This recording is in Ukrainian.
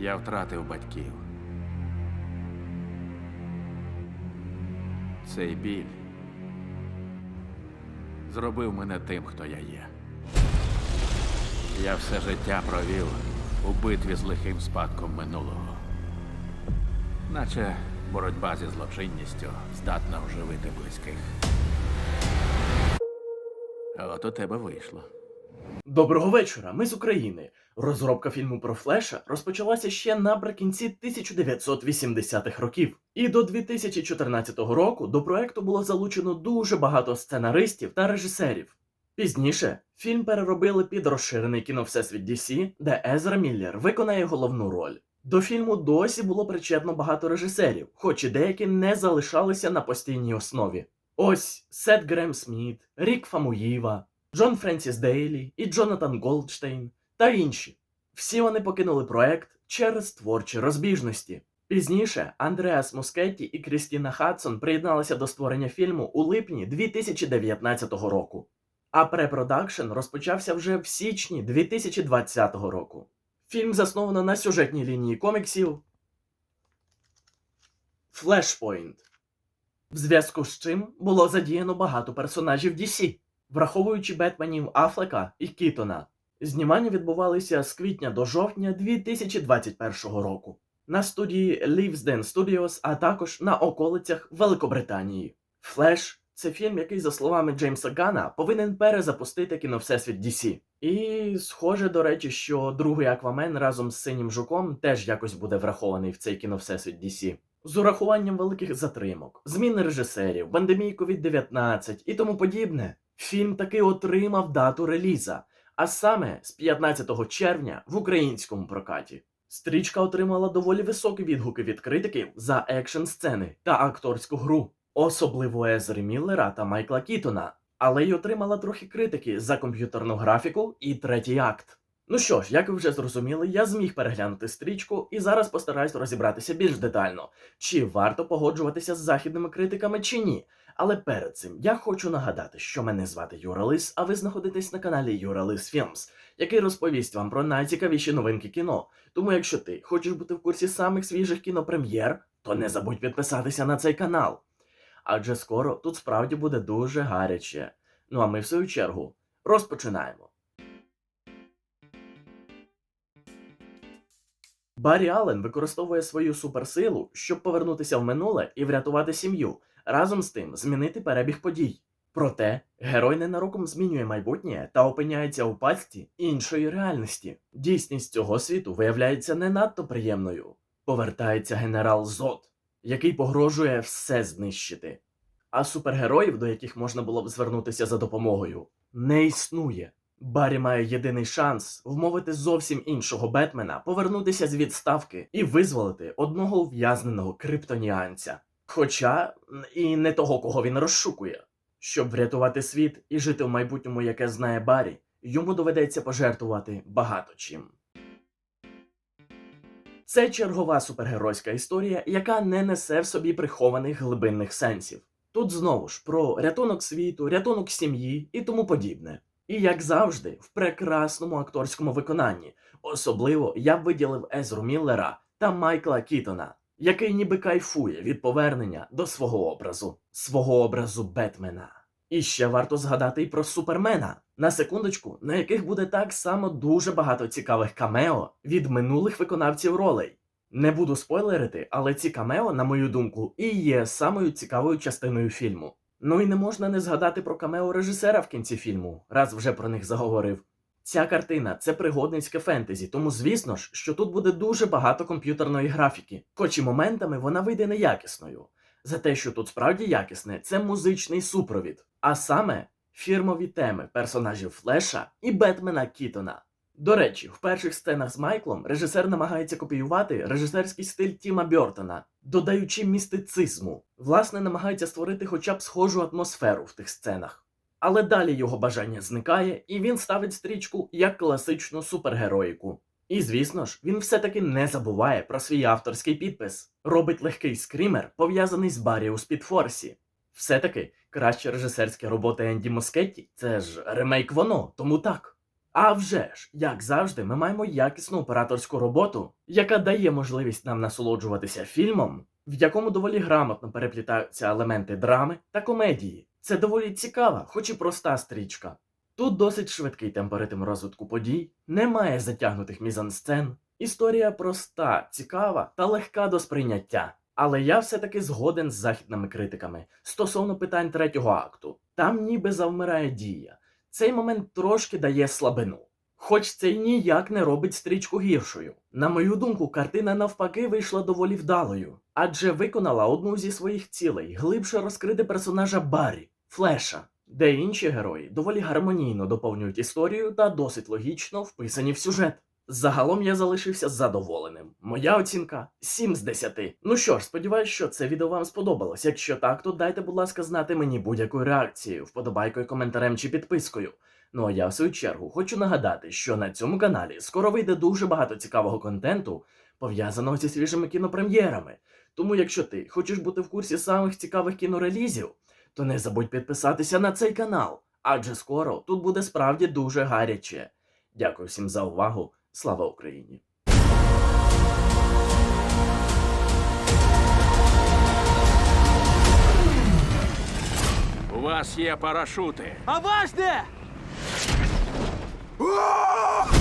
Я втратив батьків. Цей біль зробив мене тим, хто я є. Я все життя провів у битві з лихим спадком минулого. Наче боротьба зі злочинністю здатна оживити близьких. От у тебе вийшло. Доброго вечора, ми з України. Розробка фільму про Флеша розпочалася ще наприкінці 1980-х років. І до 2014 року до проекту було залучено дуже багато сценаристів та режисерів. Пізніше фільм переробили під розширений кіновсесвіт DC, де Езра Міллер виконає головну роль. До фільму досі було причетно багато режисерів, хоч і деякі не залишалися на постійній основі. Ось Сет Грем Сміт, Рік Фамуїва, Джон Френсіс Дейлі і Джонатан Голдштейн та інші. Всі вони покинули проект через творчі розбіжності. Пізніше Андреас Мускетті і Крістіна Хадсон приєдналися до створення фільму у липні 2019 року. А препродакшн розпочався вже в січні 2020 року. Фільм засновано на сюжетній лінії коміксів Flashpoint, в зв'язку з чим було задіяно багато персонажів DC, враховуючи Бетменів Афлека і Кітона. Знімання відбувалися з квітня до жовтня 2021 року на студії Leavesden Studios, а також на околицях Великобританії. Флеш це фільм, який, за словами Джеймса Гана, повинен перезапустити кіновсесвіт DC. І схоже, до речі, що другий Аквамен разом з синім жуком теж якось буде врахований в цей кіновсесвіт DC. З урахуванням великих затримок, зміни режисерів, пандемії COVID-19 і тому подібне, фільм таки отримав дату реліза, а саме з 15 червня в українському прокаті. Стрічка отримала доволі високі відгуки від критиків за екшн сцени та акторську гру, особливо Езри Міллера та Майкла Кітона, але й отримала трохи критики за комп'ютерну графіку і третій акт. Ну що ж, як ви вже зрозуміли, я зміг переглянути стрічку і зараз постараюсь розібратися більш детально, чи варто погоджуватися з західними критиками чи ні. Але перед цим я хочу нагадати, що мене звати Юра Лис, а ви знаходитесь на каналі Юра Лис який розповість вам про найцікавіші новинки кіно. Тому, якщо ти хочеш бути в курсі самих свіжих кінопрем'єр, то не забудь підписатися на цей канал. Адже скоро тут справді буде дуже гаряче. Ну а ми в свою чергу розпочинаємо. Баррі Аллен використовує свою суперсилу, щоб повернутися в минуле і врятувати сім'ю, разом з тим змінити перебіг подій. Проте герой ненароком змінює майбутнє та опиняється у пастці іншої реальності. Дійсність цього світу виявляється не надто приємною. Повертається генерал Зод, який погрожує все знищити. А супергероїв, до яких можна було б звернутися за допомогою, не існує. Баррі має єдиний шанс вмовити зовсім іншого Бетмена повернутися з відставки і визволити одного ув'язненого криптоніанця. Хоча і не того, кого він розшукує. Щоб врятувати світ і жити в майбутньому, яке знає Баррі, йому доведеться пожертвувати багато чим. Це чергова супергеройська історія, яка не несе в собі прихованих глибинних сенсів. Тут знову ж про рятунок світу, рятунок сім'ї і тому подібне. І як завжди, в прекрасному акторському виконанні. Особливо я б виділив Езру Міллера та Майкла Кітона, який ніби кайфує від повернення до свого образу, свого образу Бетмена. І ще варто згадати і про Супермена, на секундочку, на яких буде так само дуже багато цікавих камео від минулих виконавців ролей. Не буду спойлерити, але ці камео, на мою думку, і є самою цікавою частиною фільму. Ну і не можна не згадати про камео режисера в кінці фільму, раз вже про них заговорив. Ця картина це пригодницьке фентезі, тому звісно ж, що тут буде дуже багато комп'ютерної графіки, хоч і моментами вона вийде неякісною. За те, що тут справді якісне, це музичний супровід, а саме фірмові теми персонажів Флеша і Бетмена Кітона. До речі, в перших сценах з Майклом режисер намагається копіювати режисерський стиль Тіма Бьортона, додаючи містицизму. Власне, намагається створити хоча б схожу атмосферу в тих сценах. Але далі його бажання зникає, і він ставить стрічку як класичну супергероїку. І звісно ж, він все-таки не забуває про свій авторський підпис, робить легкий скрімер, пов'язаний з Баррі у Спідфорсі. Все-таки краща режисерська робота Енді Москетті це ж ремейк воно, тому так. А вже ж, як завжди, ми маємо якісну операторську роботу, яка дає можливість нам насолоджуватися фільмом, в якому доволі грамотно переплітаються елементи драми та комедії. Це доволі цікава, хоч і проста стрічка. Тут досить швидкий темпоритм розвитку подій, немає затягнутих мізансцен. Історія проста, цікава та легка до сприйняття. Але я все-таки згоден з західними критиками стосовно питань третього акту. Там ніби завмирає дія. Цей момент трошки дає слабину. Хоч це й ніяк не робить стрічку гіршою. На мою думку, картина навпаки вийшла доволі вдалою, адже виконала одну зі своїх цілей глибше розкрити персонажа Баррі, Флеша, де інші герої доволі гармонійно доповнюють історію та досить логічно вписані в сюжет. Загалом я залишився задоволеним. Моя оцінка 7 з 10. Ну що ж, сподіваюсь, що це відео вам сподобалось. Якщо так, то дайте, будь ласка, знати мені будь-якою реакцією, вподобайкою, коментарем чи підпискою. Ну а я в свою чергу хочу нагадати, що на цьому каналі скоро вийде дуже багато цікавого контенту, пов'язаного зі свіжими кінопрем'єрами. Тому, якщо ти хочеш бути в курсі самих цікавих кінорелізів, то не забудь підписатися на цей канал, адже скоро тут буде справді дуже гаряче. Дякую всім за увагу. Слава Україні! У вас є парашути. А ваш де? А!